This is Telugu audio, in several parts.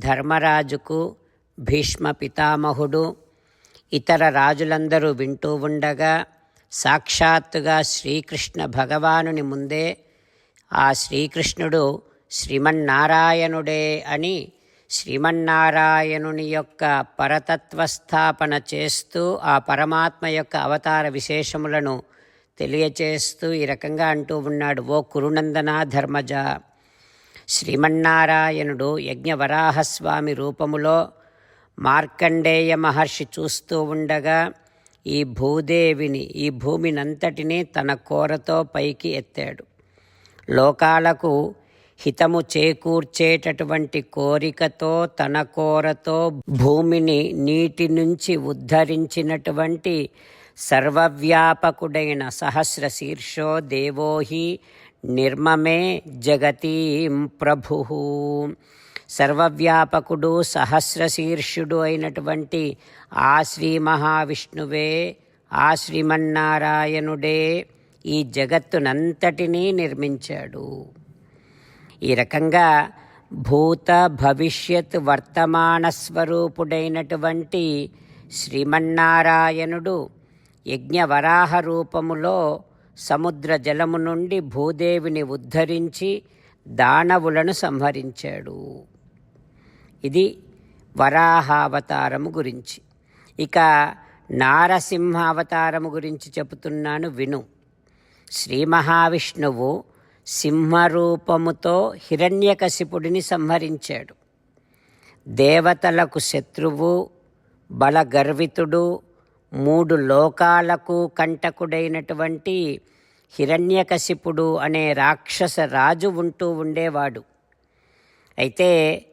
ధర్మరాజుకు భీష్మ పితామహుడు ఇతర రాజులందరూ వింటూ ఉండగా సాక్షాత్తుగా శ్రీకృష్ణ భగవానుని ముందే ఆ శ్రీకృష్ణుడు శ్రీమన్నారాయణుడే అని శ్రీమన్నారాయణుని యొక్క పరతత్వస్థాపన చేస్తూ ఆ పరమాత్మ యొక్క అవతార విశేషములను తెలియచేస్తూ ఈ రకంగా అంటూ ఉన్నాడు ఓ కురునందన ధర్మజ శ్రీమన్నారాయణుడు యజ్ఞవరాహస్వామి రూపములో మార్కండేయ మహర్షి చూస్తూ ఉండగా ఈ భూదేవిని ఈ భూమినంతటినీ తన కోరతో పైకి ఎత్తాడు. లోకాలకు హితము చేకూర్చేటటువంటి కోరికతో తన కోరతో భూమిని నీటి నుంచి ఉద్ధరించినటువంటి సర్వవ్యాపకుడైన సహస్ర శీర్షో దేవోహి నిర్మమే జగతీం ప్రభు. సర్వవ్యాపకుడు సహస్రశీర్షుడు అయినటువంటి ఆ శ్రీ మహావిష్ణువే ఆ శ్రీమన్నారాయణుడే ఈ జగత్తునంతటినీ నిర్మించాడు. ఈ రకంగా భూత భవిష్యత్ వర్తమాన స్వరూపుడైనటువంటి శ్రీమన్నారాయణుడు యజ్ఞవరాహ రూపములో సముద్ర జలము నుండి భూదేవిని ఉద్ధరించి దానవులను సంహరించాడు. ఇది వరాహావతారము గురించి. ఇక నారసింహ అవతారము గురించి చెబుతున్నాను విను. శ్రీ మహావిష్ణువు సింహరూపముతో హిరణ్యకశిపుడిని సంహరించాడు. దేవతలకు శత్రువు బలగర్వితుడు మూడు లోకాలకు కంటకుడైనటువంటి హిరణ్యకశిపుడు అనే రాక్షస రాజు ఉంటూ ఉండేవాడు. అయితే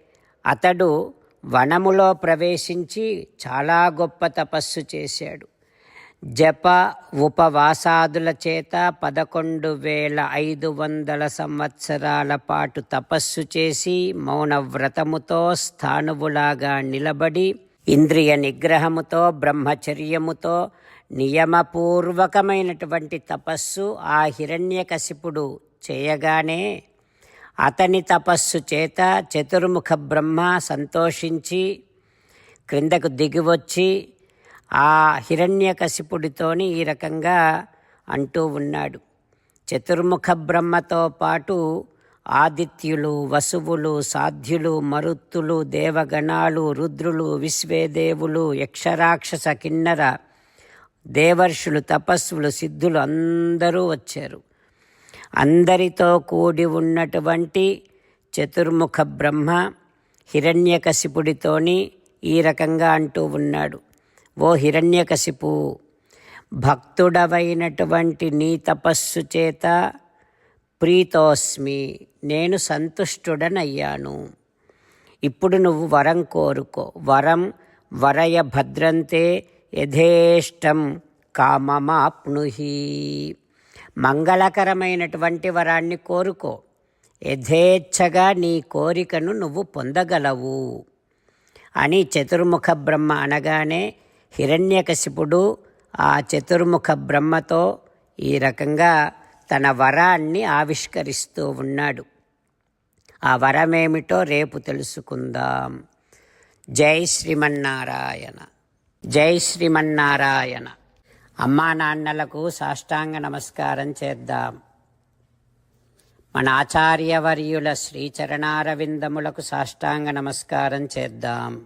అతడు వనములో ప్రవేశించి చాలా గొప్ప తపస్సు చేశాడు. జప ఉపవాసాదుల చేత పదకొండు వేల ఐదు వందల సంవత్సరాల పాటు తపస్సు చేసి మౌనవ్రతముతో స్థానువులాగా నిలబడి ఇంద్రియ నిగ్రహముతో బ్రహ్మచర్యముతో నియమపూర్వకమైనటువంటి తపస్సు ఆ హిరణ్యకశిపుడు చేయగానే అతని తపస్సు చేత చతుర్ముఖ బ్రహ్మ సంతోషించి క్రిందకు దిగివచ్చి ఆ హిరణ్యకశిపుడితోని ఈ రకంగా అంటూ ఉన్నాడు. చతుర్ముఖ బ్రహ్మతో పాటు ఆదిత్యులు వసువులు సాధ్యులు మరుత్తులు దేవగణాలు రుద్రులు విశ్వేదేవులు యక్షరాక్షస కిన్నర దేవర్షులు తపస్సులు సిద్ధులు అందరూ వచ్చారు. అందరితో కూడి ఉన్నటువంటి చతుర్ముఖ బ్రహ్మ హిరణ్యకశిపుడితోని ఈ రకంగా అంటూ ఉన్నాడు. ఓ హిరణ్యకశిపు భక్తుడవైనటువంటి నీ తపస్సు చేత ప్రీతోస్మి నేను సంతుష్టుడనయ్యాను. ఇప్పుడు నువ్వు వరం కోరుకో. వరం వరయ భద్రంతే యథేష్టం కామమాప్నుహి. మంగళకరమైనటువంటి వరాన్ని కోరుకో. యథేచ్ఛగా నీ కోరికను నువ్వు పొందగలవు. అని చతుర్ముఖ బ్రహ్మ అనగానే హిరణ్యకశిపుడు ఆ చతుర్ముఖ బ్రహ్మతో ఈ రకంగా తన వరాన్ని ఆవిష్కరిస్తూ ఉన్నాడు. ఆ వరమేమిటో రేపు తెలుసుకుందాం. జై శ్రీమన్నారాయణ. జై శ్రీమన్నారాయణ. అమ్మా నాన్నలకు సాష్టాంగ నమస్కారం చేద్దాం. మన ఆచార్యవర్యుల శ్రీచరణారవిందములకు సాష్టాంగ నమస్కారం చేద్దాం.